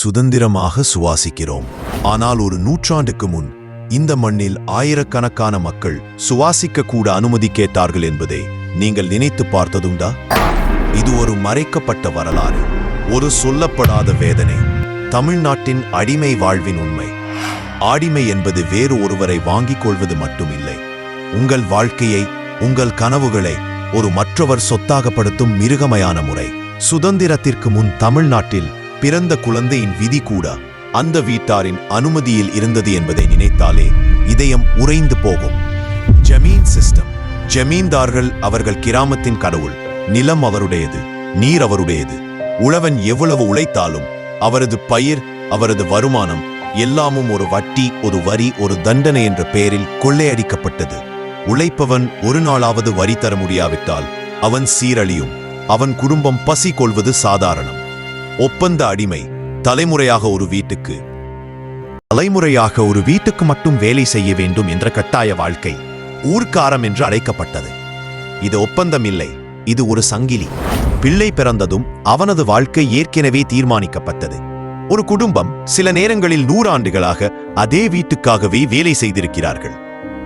சுதந்திரமாக சுவாசிக்கிறோம். ஆனால் ஒரு நூற்றாண்டுக்கு முன் இந்த மண்ணில் ஆயிரக்கணக்கான மக்கள் சுவாசிக்க கூட அனுமதி கேட்டார்கள் என்பதை நீங்கள் நினைத்து பார்த்ததுண்டா? இது ஒரு மறைக்கப்பட்ட வரலாறு ஒரு சொல்லப்படாத வேதனை. தமிழ்நாட்டின் அடிமை வாழ்வின் உண்மை. ஆடிமை என்பது வேறு ஒருவரை வாங்கிக் கொள்வது மட்டுமில்லை. உங்கள் வாழ்க்கையை உங்கள் கனவுகளை ஒரு மற்றவர் சொத்தாகப்படுத்தும் மிருகமையான முறை. சுதந்திரத்திற்கு முன் தமிழ்நாட்டில் பிறந்த குழந்தையின் விதி கூட அந்த வீட்டாரின் அனுமதியில் இருந்தது என்பதை நினைத்தாலே இதயம் உறைந்து போகும். ஜமீன் சிஸ்டம். ஜமீன்தார்கள் அவர்கள் கிராமத்தின் கடவுள். நிலம் அவருடையது. நீர் அவருடையது. உழவன் எவ்வளவு உழைத்தாலும் அவரது பயிர் அவரது வருமானம் எல்லாமும் ஒரு வட்டி ஒரு வரி ஒரு தண்டனை என்ற பெயரில் கொள்ளையடிக்கப்பட்டது. உழைப்பவன் ஒரு நாளாவது வரி தர முடியாவிட்டால் அவன் சீரழியும். அவன் குடும்பம் பசி கொள்வது சாதாரணம். ஒப்பந்த அடிமை தலைமுறையாக ஒரு வீட்டுக்கு. தலைமுறையாக ஒரு வீட்டுக்கு மட்டும் வேலை செய்ய வேண்டும் என்ற கட்டாய வாழ்க்கை ஊர்க்காரம் என்று அழைக்கப்பட்டது. இது ஒப்பந்தம் இல்லை இது ஒரு சங்கிலி. பிள்ளை பிறந்ததும் அவனது வாழ்க்கை ஏற்கனவே தீர்மானிக்கப்பட்டது. ஒரு குடும்பம் சில நேரங்களில் நூறாண்டுகளாக அதே வீட்டுக்காகவே வேலை செய்திருக்கிறார்கள்.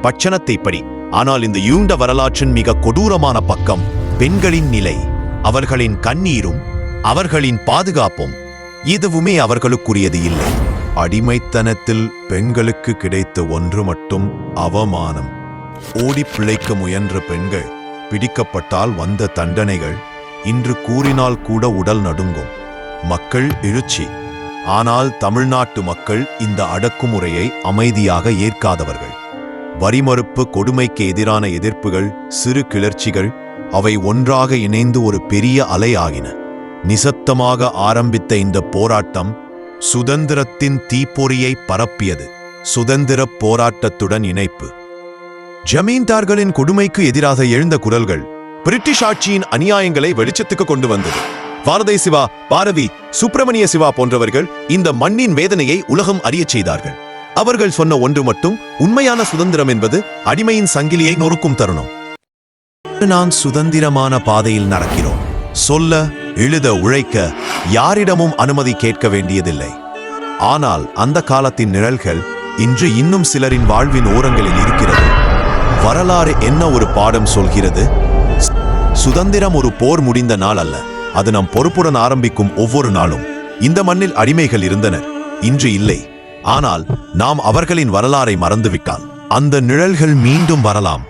பட்சணத்தை படி ஆனால் இந்த யூண்ட வரலாற்றின் மிக கொடூரமான பக்கம் பெண்களின் நிலை. அவர்களின் கண்ணீரும் அவர்களின் பாதுகாப்பும் எதுவுமே அவர்களுக்குரியது இல்லை. அடிமைத்தனத்தில் பெண்களுக்கு கிடைத்த ஒன்று மட்டும் அவமானம். ஓடி பிழைக்க முயன்ற பெண்கள் பிடிக்கப்பட்டால் வந்த தண்டனைகள் இன்று கூறினால் கூட உடல் நடுங்கும். மக்கள் எழுச்சி. ஆனால் தமிழ்நாட்டு மக்கள் இந்த அடக்குமுறையை அமைதியாக ஏற்காதவர்கள். வரிமறுப்பு கொடுமைக்கு எதிரான எதிர்ப்புகள் சிறு கிளர்ச்சிகள் அவை ஒன்றாக இணைந்து ஒரு பெரிய அலை ஆகின. நிசத்தமாக ஆரம்பித்த இந்த போராட்டம் சுதந்திரத்தின் தீப்பொறியை பரப்பியது. சுதந்திரப் போராட்டத்துடன் இணைப்பு. ஜமீன்தார்களின் கொடுமைக்கு எதிராக எழுந்த குரல்கள் பிரிட்டிஷ் ஆட்சியின் அநியாயங்களை வெளிச்சத்துக்கு கொண்டு வந்தது. பாரதி சிவா பாரதி சுப்பிரமணிய சிவா போன்றவர்கள் இந்த மண்ணின் வேதனையை உலகம் அறியச் செய்தார்கள். அவர்கள் சொன்ன ஒன்று மட்டும் உண்மையான சுதந்திரம் என்பது அடிமையின் சங்கிலியை நொறுக்கும் தருணம். நாம் சுதந்திரமான பாதையில் நடக்கிறோம். சொல்ல எழுத உழைக்க யாரிடமும் அனுமதி கேட்க வேண்டியதில்லை. ஆனால் அந்த காலத்தின் நிழல்கள் இன்று இன்னும் சிலரின் வாழ்வின் ஓரங்களில் இருக்கிறது. வரலாறு என்ன ஒரு பாடம் சொல்கிறது? சுதந்திரம் ஒரு போர் முடிந்த நாள் அல்ல. அது நம் பொறுப்புடன் ஆரம்பிக்கும் ஒவ்வொரு நாளும். இந்த மண்ணில் அடிமைகள் இருந்தனர் இன்று இல்லை. ஆனால் நாம் அவர்களின் வரலாறை மறந்துவிட்டால். அந்த நிழல்கள் மீண்டும் வரலாம்.